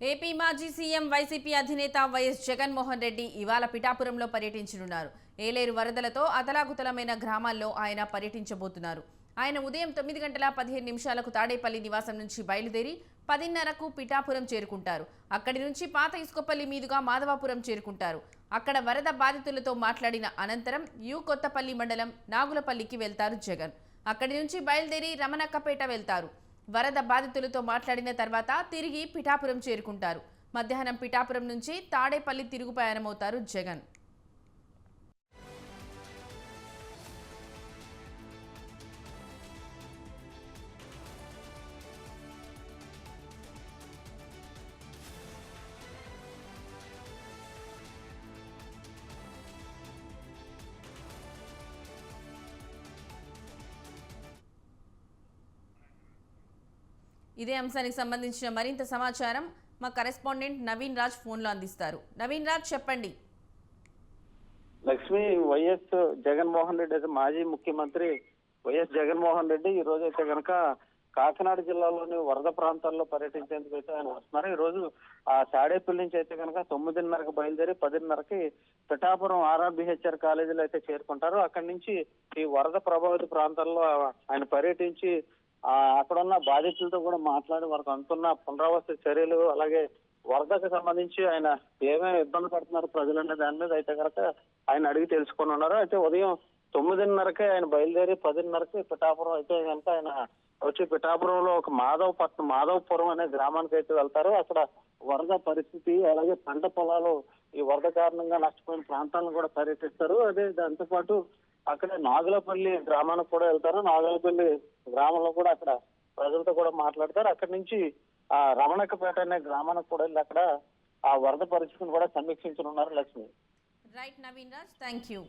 AP మాజీ CM YCP అధినేత YS Jaganmohan Reddy ఇవాళ పిఠాపురంలో పర్యటించనున్నారు. ఏలేరు వరదలతో అతలాకుతలమైన గ్రామాల్లో ఆయన పర్యటించబోతున్నారు. ఆయన ఉదయం తొమ్మిది గంటల పదిహేను నిమిషాలకు తాడేపల్లి నివాసం నుంచి బయలుదేరి పదిన్నరకు పిఠాపురం చేరుకుంటారు. అక్కడి నుంచి పాత ఇసుకపల్లి మీదుగా మాధవాపురం చేరుకుంటారు. అక్కడ వరద బాధితులతో మాట్లాడిన అనంతరం యు కొత్తపల్లి మండలం నాగులపల్లికి వెళ్తారు జగన్. అక్కడి నుంచి బయలుదేరి రమణక్కపేట వెళ్తారు. వరద బాధితులతో మాట్లాడిన తర్వాత తిరిగి పిఠాపురం చేరుకుంటారు. మధ్యాహ్నం పిఠాపురం నుంచి తాడేపల్లి తిరుగు ప్రయాణమవుతారు జగన్. ఇదే అంశానికి సంబంధించిన మరింత సమాచారం మా కరెస్పాండెంట్ నవీన్ రాజ్ ఫోన్లో అందిస్తారు. నవీన్ రాజ్ చెప్పండి. లక్ష్మి వైఎస్ జగన్మోహన్ రెడ్డి అయితే మాజీ ముఖ్యమంత్రి వైఎస్ జగన్మోహన్ రెడ్డి ఈ రోజు అయితే కనుక కాకినాడ జిల్లాలోని వరద ప్రాంతాల్లో పర్యటించేందుకు అయితే ఆయన వస్తున్నారు. ఈ రోజు ఆ సాడేపల్లి నుంచి అయితే కనుక తొమ్మిదిన్నరకు బయలుదేరి పదిన్నరకి పిఠాపురం ఆర్ఆర్బిహెచ్ఆర్ కాలేజీలో అయితే చేరుకుంటారు. అక్కడి నుంచి ఈ వరద ప్రభావిత ప్రాంతాల్లో ఆయన పర్యటించి అక్కడ ఉన్న బాధితులతో కూడా మాట్లాడి వారికి అంటున్న పునరావాస చర్యలు అలాగే వరదకు సంబంధించి ఆయన ఏమేమి ఇబ్బంది పడుతున్నారు ప్రజలనే దాని మీద అయితే కనుక ఆయన అడిగి తెలుసుకొని ఉన్నారు. అయితే ఉదయం తొమ్మిదిన్నరకే ఆయన బయలుదేరి పదిన్నరకి పిఠాపురం అయితే కనుక ఆయన వచ్చి పిఠాపురంలో ఒక మాధవ పట్నం మాధవపురం అనే గ్రామానికి అయితే వెళ్తారు. అక్కడ వరద పరిస్థితి అలాగే పంట పొలాలు ఈ వరద కారణంగా నష్టపోయిన ప్రాంతాలను కూడా పర్యటిస్తారు. అదే దాంతో పాటు అక్కడ నాగులపల్లి గ్రామానికి కూడా వెళ్తారు. నాగులపల్లి గ్రామంలో కూడా అక్కడ ప్రజలతో కూడా మాట్లాడతారు. అక్కడి నుంచి ఆ రమణకపేట అనే గ్రామానికి కూడా వెళ్ళి అక్కడ ఆ వరద పరిస్థితిని కూడా సమీక్షించనున్నారు Lakshmi. Right Naveen Raj thank you